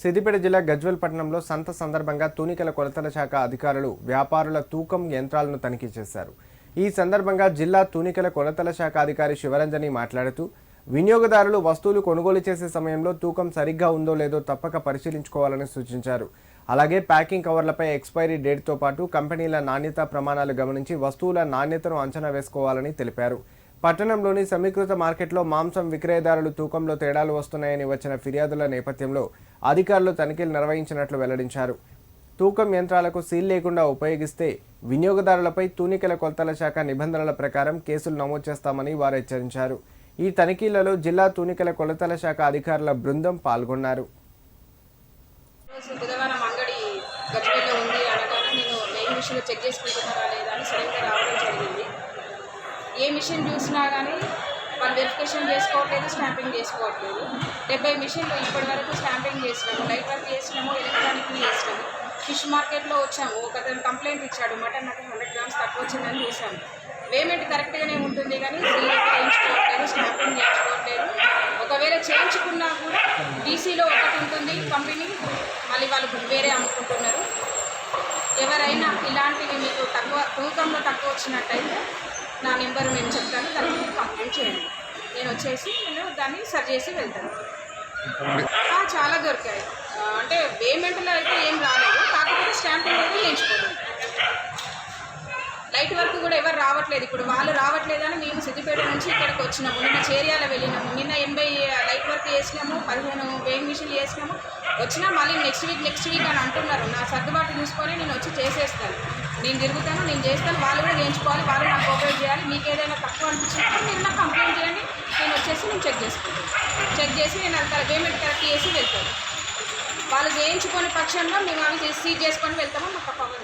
సిద్దిపేట జిల్లా గజ్వెల్ పట్టణంలో సంత సందర్భంగా తూనికల కొలతల శాఖ అధికారులు వ్యాపారుల తూకం యంత్రాలను తనిఖీ చేశారు. ఈ సందర్భంగా జిల్లా తూనికల కొలతల శాఖ అధికారి శివరంజని మాట్లాడుతూ వినియోగదారులు వస్తువులు కొనుగోలు చేసే సమయంలో తూకం సరిగ్గా ఉందో లేదో తప్పక పరిశీలించుకోవాలని సూచించారు. అలాగే ప్యాకింగ్ కవర్లపై ఎక్స్పైరీ డేట్తో పాటు కంపెనీల నాణ్యత ప్రమాణాలు గమనించి వస్తువుల నాణ్యతను అంచనా వేసుకోవాలని తెలిపారు. పట్టణంలోని సమీకృత మార్కెట్లో మాంసం విక్రయదారులు తూకంలో తేడాలు వస్తున్నాయని వచ్చిన ఫిర్యాదుల నేపథ్యంలో అధికారులు తనిఖీలు నిర్వహించినట్లు వెల్లడించారు. తూకం యంత్రాలకు సీల్ లేకుండా ఉపయోగిస్తే వినియోగదారులపై తూనికల కొలతల శాఖ నిబంధనల ప్రకారం కేసులు నమోదు చేస్తామని వారు హెచ్చరించారు. ఈ తనిఖీలలో జిల్లా తూనికల కొలతల శాఖ అధికారుల బృందం పాల్గొన్నారు. చెక్ చేసుకుంటున్నారా లేదా అని సడన్గా రావడం జరిగింది. ఏ మిషన్ చూసినా కానీ వాళ్ళు వెరిఫికేషన్ చేసుకోవట్లేదు స్టాంపింగ్ చేసుకోవట్లేదు. డెబ్బై మిషన్లు ఇప్పటి వరకు స్టాంపింగ్ చేసినాము. లైట్ వర్క్ చేసినాము ఎలక్ట్రానిక్ చేసినాము. ఫిష్ మార్కెట్లో వచ్చాము. ఒక అతను కంప్లైంట్ ఇచ్చాడు. మటన్ నాకు హండ్రెడ్ గ్రామ్స్ తక్కువ వచ్చిందని చూసాము పేమెంట్ కరెక్ట్గానే ఉంటుంది కానీ సీల్ చేయించుకోవట్లేదు స్టాంపింగ్ చేయించుకోవట్లేదు. ఒకవేళ చేయించుకున్నా కూడా డీసీలో ఒకటి ఉంటుంది కంపెనీ మళ్ళీ వాళ్ళు వేరే అమ్ముకుంటున్నారు. ఎవరైనా ఇలాంటివి మీకు తక్కువ తూకంలో తక్కువ వచ్చినట్టయితే నా నెంబర్ నేను చెప్తాను దాన్ని మీరు కంప్లైంట్ చేయండి. నేను వచ్చేసి నేను దాన్ని సరి చేసి వెళ్తాను. చాలా దొరికాయి. అంటే పేమెంట్లో అయితే ఏం రాలేదు కాకపోతే స్టాంపింగ్ కూడా చేయించుకోలేదు లైట్ వర్క్ కూడా ఎవరు రావట్లేదు. ఇప్పుడు వాళ్ళు రావట్లేదని మేము సిద్దిపేట నుంచి ఇక్కడికి వచ్చినాము నిన్న చేరియాల వెళ్ళినాము నిన్న ఎనభై వేసినాము చేసినాము పదిహేను వేయింగ్ మిషన్లు వేసినాము. వచ్చినా మళ్ళీ నెక్స్ట్ వీక్ నెక్స్ట్ వీక్ అని అంటున్నారు. నా సర్దుబాటు చూసుకొని నేను వచ్చి చేసేస్తాను. నేను తిరుగుతాను నేను చేస్తాను. వాళ్ళు కూడా చేయించుకోవాలి వాళ్ళు నాకు కోఆపరేట్ చేయాలి. మీకు ఏదైనా తక్కువ అనిపించినప్పుడు మీరు నాకు కంప్లైంట్ చేయండి. నేను వచ్చేసి నేను చెక్ చేసుకుంటాను. చెక్ చేసి నేను అంత పేమెంట్ కరెక్ట్ చేసి వెళ్తాను. వాళ్ళు చేయించుకునే పక్షంలో మేము అవి సీజ్ చేసుకొని వెళ్తాము. మాకు పవర్